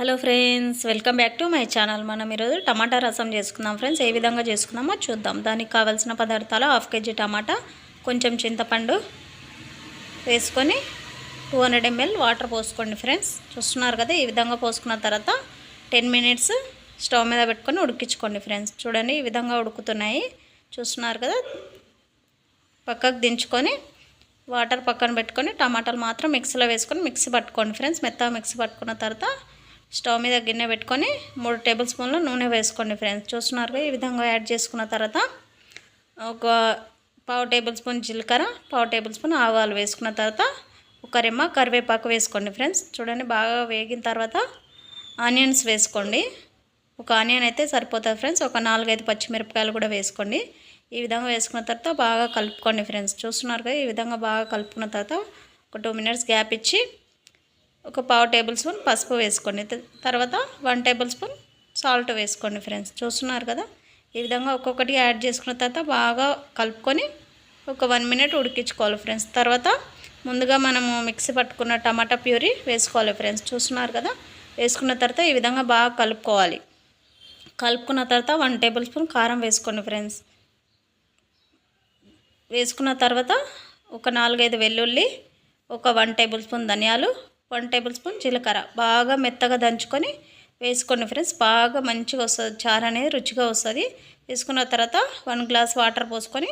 Hello friends welcome back to my channel. మనం ఈరోజు టమాటా రసం చేసుకుందాం ఫ్రెండ్స్. ఏ విధంగా చేసుకుందామో చూద్దాం. దానికి కావాల్సిన పదార్థాలు హాఫ్ కేజీ టమాటా కొంచెం చింతపండు వేసుకొని టూ హండ్రెడ్ ఎంఎల్ వాటర్ పోసుకోండి ఫ్రెండ్స్. చూస్తున్నారు కదా ఈ విధంగా పోసుకున్న తర్వాత టెన్ మినిట్స్ స్టవ్ మీద పెట్టుకొని ఉడికించుకోండి ఫ్రెండ్స్. చూడండి ఈ విధంగా ఉడుకుతున్నాయి. చూస్తున్నారు కదా పక్కకు దించుకొని వాటర్ పక్కన పెట్టుకొని టమాటాలు మాత్రం మిక్సీలో వేసుకొని మిక్సీ పట్టుకోండి ఫ్రెండ్స్. మెత్తగా మిక్సీ పట్టుకున్న తర్వాత స్టవ్ మీద గిన్నె పెట్టుకొని మూడు టేబుల్ స్పూన్లో నూనె వేసుకోండి ఫ్రెండ్స్. చూస్తున్నారుగా ఈ విధంగా యాడ్ చేసుకున్న తర్వాత ఒక పావు టేబుల్ స్పూన్ జీలకర్ర పావు టేబుల్ స్పూన్ ఆవాలు వేసుకున్న తర్వాత ఒక రెమ్మ కరివేపాకు వేసుకోండి ఫ్రెండ్స్. చూడండి బాగా వేగిన తర్వాత ఆనియన్స్ వేసుకోండి. ఒక ఆనియన్ అయితే సరిపోతుంది ఫ్రెండ్స్. ఒక నాలుగైదు పచ్చిమిరపకాయలు కూడా వేసుకోండి. ఈ విధంగా వేసుకున్న తర్వాత బాగా కలుపుకోండి ఫ్రెండ్స్. చూస్తున్నారు ఈ విధంగా బాగా కలుపుకున్న తర్వాత ఒక టూ మినిట్స్ గ్యాప్ ఇచ్చి ఒక పావు టేబుల్ స్పూన్ పసుపు వేసుకోండి. తర్వాత వన్ టేబుల్ స్పూన్ సాల్ట్ వేసుకోండి ఫ్రెండ్స్. చూస్తున్నారు కదా? ఈ విధంగా ఒక్కొక్కటి యాడ్ చేసుకున్న తర్వాత బాగా కలుపుకొని ఒక వన్ మినిట్ ఉడికించుకోవాలి ఫ్రెండ్స్. తర్వాత ముందుగా మనము మిక్సీ పట్టుకున్న టమాటా ప్యూరీ వేసుకోవాలి ఫ్రెండ్స్. చూస్తున్నారు కదా? వేసుకున్న తర్వాత ఈ విధంగా బాగా కలుపుకోవాలి. కలుపుకున్న తర్వాత వన్ టేబుల్ స్పూన్ కారం వేసుకోండి ఫ్రెండ్స్. వేసుకున్న తర్వాత ఒక నాలుగైదు వెల్లుల్లి ఒక వన్ టేబుల్ స్పూన్ ధనియాలు వన్ టేబుల్ స్పూన్ జీలకర్ర. బాగా మెత్తగా దంచుకొని వేసుకోండి ఫ్రెండ్స్. బాగా మంచిగా వస్తుంది. చారు అనేది రుచిగా వస్తుంది. వేసుకున్న తర్వాత వన్ గ్లాస్ వాటర్ పోసుకొని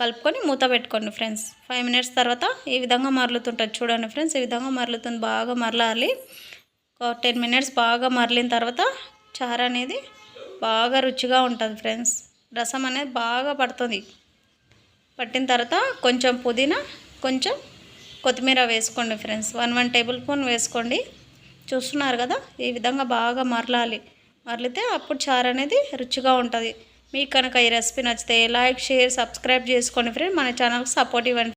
కలుపుకొని మూత పెట్టుకోండి ఫ్రెండ్స్. ఫైవ్ మినిట్స్ తర్వాత ఈ విధంగా మరలుతుంటుంది. చూడండి ఫ్రెండ్స్ ఈ విధంగా మరలుతుంది. బాగా మరలాలి. ఒక టెన్ మినిట్స్ బాగా మరలిన తర్వాత చారు అనేది బాగా రుచిగా ఉంటుంది ఫ్రెండ్స్. రసం అనేది బాగా పడుతుంది. పట్టిన తర్వాత కొంచెం పుదీనా కొంచెం కొత్తిమీర వేసుకోండి friends. One one table spoon వేసుకోండి. చూస్తున్నారు కదా ఈ విధంగా బాగా మరలాలి. మరలితే అప్పుడు చారు అనేది రుచిగా ఉంటుంది. మీకు కనుక ఈ రెసిపీ నచ్చితే లైక్ షేర్ సబ్స్క్రైబ్ చేసుకోండి ఫ్రెండ్ మన ఛానల్కి సపోర్ట్ ఇవ్వండి.